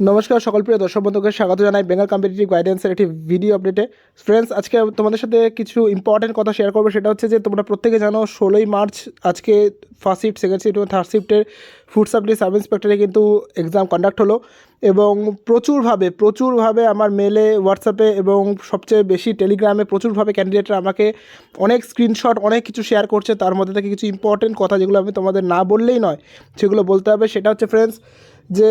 নমস্কার সকল প্রিয় দর্শক বন্ধুকে, স্বাগত জানাই বেঙ্গল কম্পিটিটিভ গাইডেন্সের একটি ভিডিও আপডেটে ফ্রেন্ডস আজকে তোমাদের সাথে কিছু ইম্পর্টেন্ট কথা শেয়ার করব। সেটা হচ্ছে যে, তোমরা প্রত্যেকে জানো ষোলোই মার্চ আজকে ফার্স্ট শিফট সেকেন্ড শিফট এবং থার্ড শিফটের ফুড সাপ্লাই সাব ইন্সপেক্টরে কিন্তু এক্সাম কন্ডাক্ট হলো। এবং প্রচুরভাবে প্রচুরভাবে আমার মেলে হোয়াটসঅ্যাপে এবং সবচেয়ে বেশি টেলিগ্রামে প্রচুরভাবে ক্যান্ডিডেটরা আমাকে অনেক স্ক্রিনশট অনেক কিছু শেয়ার করছে। তার মধ্যে থেকে কিছু ইম্পর্টেন্ট কথা যেগুলো আমি তোমাদের না বললেই নয়, সেগুলো বলতে হবে। সেটা হচ্ছে ফ্রেন্ডস যে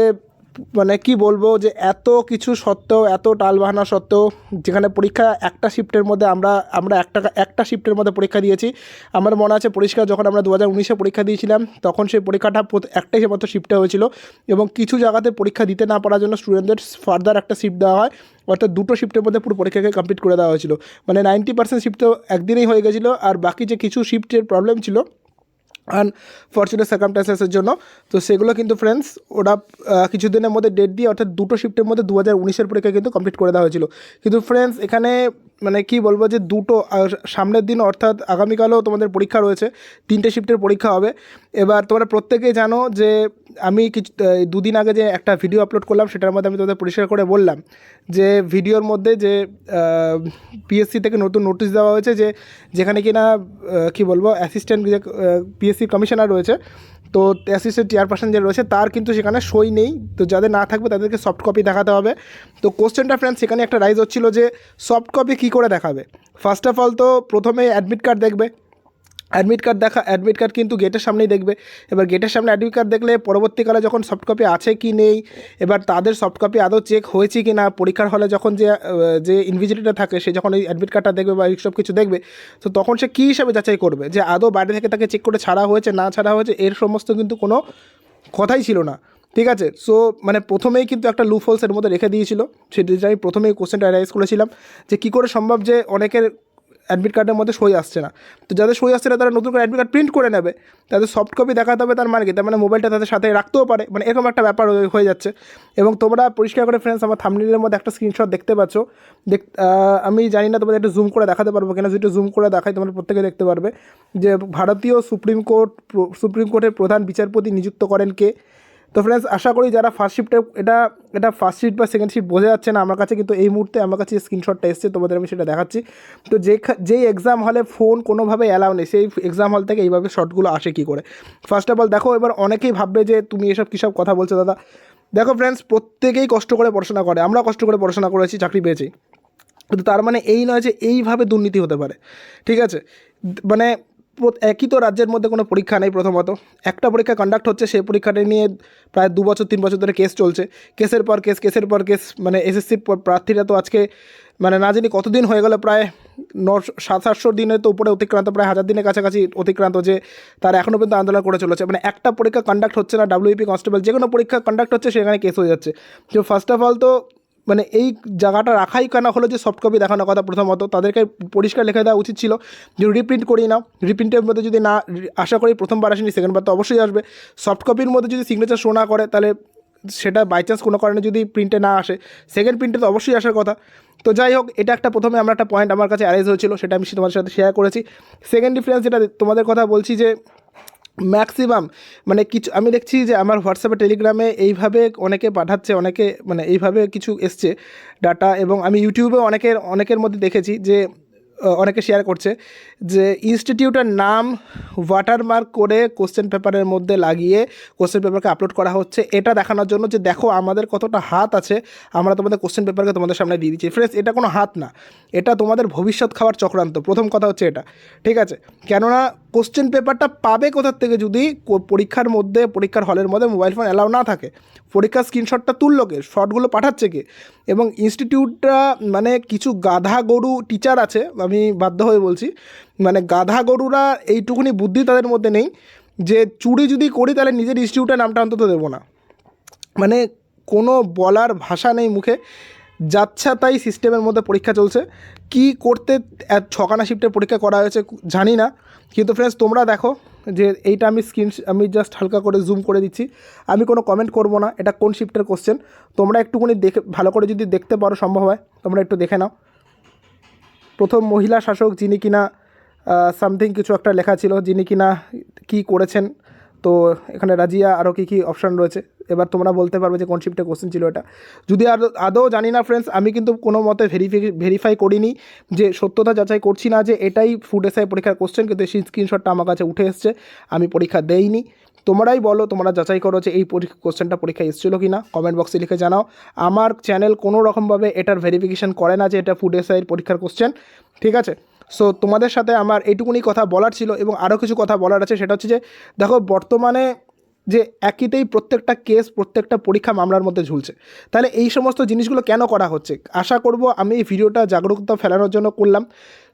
মানে কি বলব যে এত কিছু সত্ত্বেও, এত টালবাহানা সত্ত্বেও যেখানে পরীক্ষা একটা শিফটের মধ্যে আমরা আমরা একটা একটা শিফটের মধ্যে পরীক্ষা দিয়েছি। আমার মনে আছে পরিষ্কার যখন আমরা দু হাজার উনিশে পরীক্ষা দিয়েছিলাম, তখন সেই পরীক্ষাটা একটাই মাত্র শিফটে হয়েছিল এবং কিছু জায়গাতে পরীক্ষা দিতে না পারার জন্য স্টুডেন্টদের ফার্দার একটা শিফট দেওয়া হয়। অর্থাৎ দুটো শিফটের মধ্যে পুরো পরীক্ষাকে কমপ্লিট করে দেওয়া হয়েছিল। মানে নাইনটি পার্সেন্ট শিফট তো একদিনেই হয়ে গেছিল আর বাকি যে কিছু শিফটের প্রবলেম ছিল আনফর্চুনেট সার্কামটান্সেসের জন্য। তো সেগুলো কিন্তু ফ্রেন্ডস ওরা কিছু কিছুদিনের মধ্যে ডেট দিয়ে অর্থাৎ দুটো শিফটের মধ্যে দু হাজার উনিশের পরীক্ষা কিন্তু কমপ্লিট করে দেওয়া হয়েছিল। কিন্তু ফ্রেন্ডস এখানে মানে কি বলব যে দুটো সামনের দিন অর্থাৎ আগামীকালও তোমাদের পরীক্ষা রয়েছে, তিনটে শিফটের পরীক্ষা হবে। এবার তোমরা প্রত্যেকেই জানো যে আমি কিছু দুদিন আগে যে একটা ভিডিও আপলোড করলাম, সেটার মধ্যে আমি তোমাদের পরিষ্কার করে বললাম যে ভিডিওর মধ্যে যে পিএসসি থেকে নতুন নোটিশ দেওয়া হয়েছে যে যেখানে কি না কী বলব অ্যাসিস্ট্যান্ট যে পিএসসি কমিশনার রয়েছে, তো অ্যাসিস্ট্যান্ট চেয়ারপারসন যে রয়েছে, তার কিন্তু সেখানে সই নেই। তো যাদের না থাকবে, তাদেরকে সফট কপি দেখাতে হবে। তো কোশ্চেনটা ফ্রেন্ডস সেখানে একটা রাইজ হচ্ছিল যে সফট কপি কী করে দেখাবে? ফার্স্ট অফ অল তো প্রথমে অ্যাডমিট কার্ড দেখবে। অ্যাডমিট কার্ড দেখা অ্যাডমিট কার্ড কিন্তু গেটের সামনেই দেখবে। এবার গেটের সামনে অ্যাডমিট কার্ড দেখলে পরবর্তীকালে যখন সফট কপি আছে কি নেই, এবার তাদের সফট কপি আদৌ চেক হয়েছে কি না পরীক্ষার হলে যখন যে যে ইনভিজিলেটার থাকে, সে যখন ওই অ্যাডমিট কার্ডটা দেখবে বা এইসব কিছু দেখবে, তো তখন সে কী হিসাবে যাচাই করবে? যে আদৌ বাইরে থেকে তাকে চেক করে ছাড়া হয়েছে, না ছাড়া হয়েছে, এর সমস্ত কিন্তু কোনো কথাই ছিল না। ঠিক আছে? সো মানে প্রথমেই কিন্তু একটা লুপ হোলসের মধ্যে রেখে দিয়েছিল। সেটা আমি প্রথমেই কোশ্চেনটা রাইজ করেছিলাম যে কী করে সম্ভব যে অনেকের অ্যাডমিট কার্ডের মধ্যে সই আসছে না। তো যাদের সই আসছে না, তারা নতুন করে অ্যাডমিট কার্ড প্রিন্ট করে নেবে। তাদের সফট কপি দেখাতে হবে তার মানে কি? তার মানে মোবাইলটা তাদের সাথে রাখতেও পারে। মানে এরকম একটা ব্যাপার হয়ে যাচ্ছে। এবং তোমরা পরিষ্কার করে ফ্রেন্ডস আমার থামনিলের মধ্যে একটা স্ক্রিনশট দেখতে পাচ্ছ। দেখ আমি জানি না তোমাদের একটু জুম করে দেখাতে পারব কিনা। যদি জুম করে দেখাই, তোমরা প্রত্যেকে দেখতে পারবে। যে ভারতীয় সুপ্রিম কোর্ট, সুপ্রিম কোর্টের প্রধান বিচারপতি নিযুক্ত করেন কে? তো ফ্রেন্ডস আশা করি যারা ফার্স্ট শিফটে এটা এটা ফার্স্ট শিফট বা সেকেন্ড শিফট বোঝা যাচ্ছে না আমার কাছে, কিন্তু এই মুহূর্তে আমার কাছে স্ক্রিনশটটা এসছে, তোমাদের আমি সেটা দেখাচ্ছি। তো যে যেই এক্সাম হলে ফোন কোনোভাবে অ্যালাউ নেই, সেই এক্সাম হল থেকে এইভাবে শর্টগুলো আসে কী করে? ফার্স্ট অফ অল দেখো, এবার অনেকেই ভাববে যে তুমি এসব কী সব কথা বলছো, দাদা। দেখো ফ্রেন্ডস প্রত্যেকেই কষ্ট করে পড়াশোনা করে, আমরা কষ্ট করে পড়াশোনা করেছি, চাকরি পেয়েছি। কিন্তু তার মানে এই নয় যে এইভাবে দুর্নীতি হতে পারে, ঠিক আছে? মানে একই তো রাজ্যের মধ্যে কোনো পরীক্ষা নেই প্রথমত। একটা পরীক্ষা কন্ডাক্ট হচ্ছে, সেই পরীক্ষাটা নিয়ে প্রায় দু বছর, তিন বছর ধরে কেস চলছে। কেসের পর কেস কেসের পর কেস মানে এসএসসির প্রার্থীরা তো আজকে মানে না জানি কতদিন হয়ে গেল, প্রায় নশো, সাত আটশো দিনের তো উপরে অতিক্রান্ত, প্রায় হাজার দিনের কাছাকাছি অতিক্রান্ত যে তারা এখনও পর্যন্ত আন্দোলন করে চলেছে। মানে একটা পরীক্ষা কন্ডাক্ট হচ্ছে না ডাব্লিউপি কনস্টেবল যে কোনো পরীক্ষা কন্ডাক্ট হচ্ছে, সেখানে কেস হয়ে যাচ্ছে। তো ফার্স্ট অফ অল তো মানে এই জায়গাটা রাখাই কেন হলো যে সফট কপি দেখানোর কথা প্রথমত? তাদেরকে পরিষ্কার লিখে দেওয়া উচিত ছিল। যে রিপ্রিন্ট করিয়ে নাও রিপ্রিন্টের মধ্যে যদি না, আশা করি প্রথমবার আসেনি সেকেন্ডবার তো অবশ্যই আসবে। সফট কপির মধ্যে যদি সিগনেচার শো না করে, তাহলে সেটা বাই চান্স কোনো কারণে যদি প্রিন্টে না আসে সেকেন্ড প্রিন্টে তো অবশ্যই আসার কথা। তো যাই হোক, এটা একটা প্রথমে আমার একটা পয়েন্ট আমার কাছে অ্যারেজ হয়েছিল, সেটা আমি তোমাদের সাথে শেয়ার করেছি। সেকেন্ড ডিফারেন্স যেটা তোমাদের কথা বলছি যে ম্যাক্সিমাম মানে কিছু, আমি দেখছি যে আমার হোয়াটসঅ্যাপে টেলিগ্রামে এইভাবে অনেকে পাঠাচ্ছে, অনেকে মানে এইভাবে কিছু এসছে ডাটা এবং আমি ইউটিউবে অনেকের অনেকের মধ্যে দেখেছি যে অনেকে শেয়ার করছে যে ইনস্টিটিউটের নাম ওয়াটারমার্ক করে কোশ্চেন পেপারের মধ্যে লাগিয়ে কোশ্চেন পেপারকে আপলোড করা হচ্ছে। এটা দেখানোর জন্য যে দেখো আমাদের কতটা হাত আছে, আমরা তোমাদের কোশ্চেন পেপারকে তোমাদের সামনে দিয়ে দিচ্ছি। ফ্রেন্ডস এটা কোনো হাত না, এটা তোমাদের ভবিষ্যৎ খাওয়ার চক্রান্ত। প্রথম কথা হচ্ছে এটা, ঠিক আছে? কেননা কোশ্চেন পেপারটা পাবে কোথার থেকে যদি পরীক্ষার মধ্যে, পরীক্ষার হলের মধ্যে মোবাইল ফোন অ্যালাউ না থাকে? পরীক্ষার স্ক্রিনশটটা তুললো কে? শর্টগুলো পাঠাচ্ছে কে? এবং ইনস্টিটিউটটা মানে কিছু গাধা গরু টিচার আছে, আমি বাধ্য হয়ে বলছি। মানে গাধা গরুরা এইটুকুনি বুদ্ধি তাদের মধ্যে নেই যে চুরি যদি করি তাহলে নিজের ইনস্টিটিউটের নামটা অন্তত দেবো না। মানে কোনো বলার ভাষা নেই মুখে, যাচ্ছা তাই সিস্টেমের মধ্যে পরীক্ষা চলছে। কি করতে ছখানা শিফটের পরীক্ষা করা হয়েছে জানি না, কিন্তু ফ্রেন্ডস তোমরা দেখো। যে এইটা আমি স্ক্রিন আমি জাস্ট হালকা করে জুম করে দিচ্ছি। আমি কোনো কমেন্ট করব না, এটা কোন শিফটের কোশ্চেন তোমরা একটুখানি দেখে, ভালো করে যদি দেখতে পারো সম্ভব হয়, তোমরা একটু দেখে নাও। প্রথম মহিলা শাসক যিনি কিনা সামথিং কিছু একটা লেখা ছিল, যিনি কিনা কি করেছেন তো এখানে রাজিয়া আরও কী কী অপশান রয়েছে? এবার তোমরা বলতে পারবে যে কোন শিফটে কোশ্চেন ছিল এটা। যদি আর, আদৌ জানি না ফ্রেন্ডস আমি কিন্তু কোনো মতে ভেরিফি ভেরিফাই করিনি যে সত্যতা যাচাই করছি না যে এটাই ফুড এসআই পরীক্ষার কোশ্চেন কিন্তু সেই স্ক্রিনশটটা আমার কাছে উঠে এসছে, আমি পরীক্ষা দেইনি। তোমরাই বলো, তোমরা যাচাই করো যে এই কোশ্চেনটা পরীক্ষায় এসেছিল কি না। কমেন্ট বক্সে লিখে জানাও। আমার চ্যানেল কোনো রকমভাবে এটার ভেরিফিকেশন করে না যে এটা ফুড এসআইয়ের পরীক্ষার কোশ্চেন ঠিক আছে? সো তোমাদের সাথে আমার এইটুকুনি কথা বলার ছিল এবং আরও কিছু কথা বলার আছে। সেটা হচ্ছে যে, দেখো, বর্তমানে যে একইতেই প্রত্যেকটা কেস প্রত্যেকটা পরীক্ষা মামলার মধ্যে ঝুলছে। তাহলে এই সমস্ত জিনিসগুলো কেন করা হচ্ছে? আশা করব আমি এই ভিডিওটা জাগরুকতা ফেলানোর জন্য করলাম।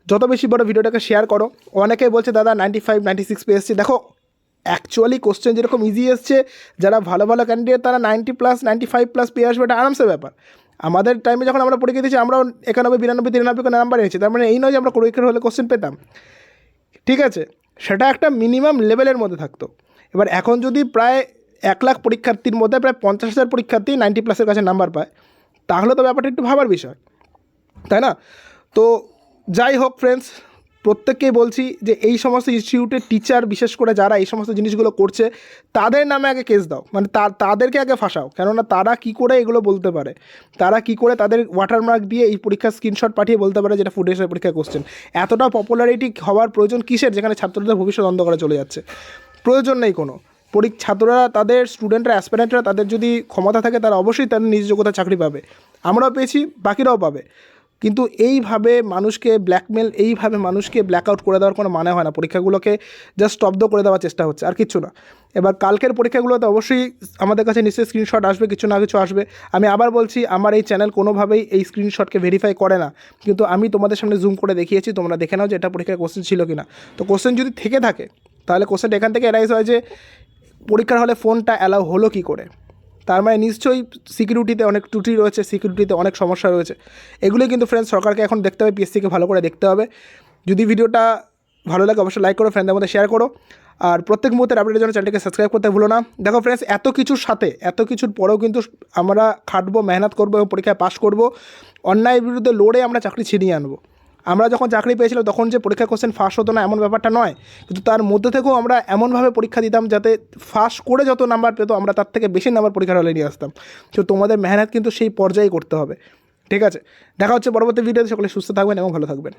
যত বেশি বড় ভিডিওটাকে শেয়ার করো, অনেকেই বলছে, দাদা নাইনটি ফাইভ নাইনটি সিক্স পেয়ে এসছে। দেখো অ্যাকচুয়ালি কোশ্চেন যেরকম ইজি এসছে, যারা ভালো ভালো ক্যান্ডিডেট তারা ninety plus ninety five plus পেয়ে আসবে। এটা আরামসে ব্যাপার। আমাদের টাইমে যখন আমরা পরীক্ষা দিয়েছি, আমরাও একানব্বই, বিরানব্বই, তিরানব্বই করে নাম্বার এনেছি। তার মানে এই নয় যে আমরা পরীক্ষার হলে কোশ্চেন পেতাম। ঠিক আছে? সেটা একটা মিনিমাম লেভেলের মধ্যে থাকতো। এবার এখন যদি প্রায় এক লাখ পরীক্ষার্থীর মধ্যে প্রায় পঞ্চাশ হাজার পরীক্ষার্থী নাইনটি প্লাসের কাছে নাম্বার পায়, তাহলে তো ব্যাপারটা একটু ভাবার বিষয়। তাই না? তো যাই হোক ফ্রেন্ডস প্রত্যেককেই বলছি যে এই সমস্ত ইনস্টিটিউটের টিচার বিশেষ করে যারা এই সমস্ত জিনিসগুলো করছে, তাদের নামে আগে কেস দাও। মানে তা- তাদেরকে আগে ফাঁসাও। কেননা তারা কি করে এগুলো বলতে পারে? তারা কি করে তাদের ওয়াটারমার্ক দিয়ে এই পরীক্ষার স্ক্রিনশট পাঠিয়ে বলতে পারে যেটা ফুড এসের পরীক্ষা কোশ্চেন এতটা পপুলারিটি হওয়ার প্রয়োজন কিসের? যেখানে ছাত্রদের ভবিষ্যৎ অন্ধকারে চলে যাচ্ছে। প্রয়োজন নেই কোনো। পরী ছাত্ররা, তাদের স্টুডেন্টরা অ্যাসপিরেন্টরা তাদের যদি ক্ষমতা থাকে, তারা অবশ্যই তাদের নিজ যোগ্যতা চাকরি পাবে। আমরাও পেয়েছি, বাকিরাও পাবে। কিন্তু এইভাবে মানুষকে ব্ল্যাকমেল এইভাবে মানুষকে ব্ল্যাক আউট করে দেওয়ার কোনো মানে হয় না। পরীক্ষাগুলোকে জাস্ট স্তব্ধ করে দেওয়ার চেষ্টা হচ্ছে, আর কিছু না। এবার কালকের পরীক্ষাগুলোতে অবশ্যই আমাদের কাছে নিশ্চয়ই স্ক্রিনশট আসবে, কিছু না কিছু আসবে। আমি আবার বলছি, আমার এই চ্যানেল কোনোভাবেই এই স্ক্রিনশটকে ভেরিফাই করে না। কিন্তু আমি তোমাদের সামনে জুম করে দেখিয়েছি, তোমরা দেখে নাও যে এটা পরীক্ষার কোশ্চেন ছিল কি না তো কোশ্চেন যদি থেকে থাকে, তাহলে কোশ্চেনটা এখান থেকে এরাইজ হয় যে, পরীক্ষার হলে ফোনটা অ্যালাউ হলো কী করে? তার মানে নিশ্চয়ই সিকিউরিটিতে অনেক ত্রুটি রয়েছে সিকিউরিটিতে অনেক সমস্যা রয়েছে। এগুলোই কিন্তু ফ্রেন্ডস সরকারকে এখন দেখতে হবে পিএসসিকে ভালো করে দেখতে হবে। যদি ভিডিওটা ভালো লাগে অবশ্যই লাইক করো ফ্রেন্ডদের মধ্যে শেয়ার করো। আর প্রত্যেক মুহূর্তের আপডেটের জন্য চ্যানেলকে সাবস্ক্রাইব করতে ভুলো না। দেখো ফ্রেন্ডস এত কিছুর সাথে, এত কিছুর পরেও কিন্তু আমরা খাটবো, মেহনত করব এবং পরীক্ষায় পাশ করব। অন্যায়ের বিরুদ্ধে লড়ে আমরা চাকরি ছিনিয়ে আনব। আমরা যখন চাকরি পেয়েছিলাম তখন যে পরীক্ষা কোশ্চেন ফাঁস হতো না এমন ব্যাপারটা নয়। কিন্তু তার মধ্যে থেকেও আমরা এমনভাবে পরীক্ষা দিতাম যাতে ফাঁস করে যত নাম্বার পেত, আমরা তার থেকে বেশি নাম্বার পরীক্ষার হলে নিয়ে আসতাম। তো তোমাদের মেহনত কিন্তু সেই পর্যায়ে করতে হবে। ঠিক আছে? দেখা হচ্ছে পরবর্তী ভিডিওতে সকলে সুস্থ থাকবেন এবং ভালো থাকবেন।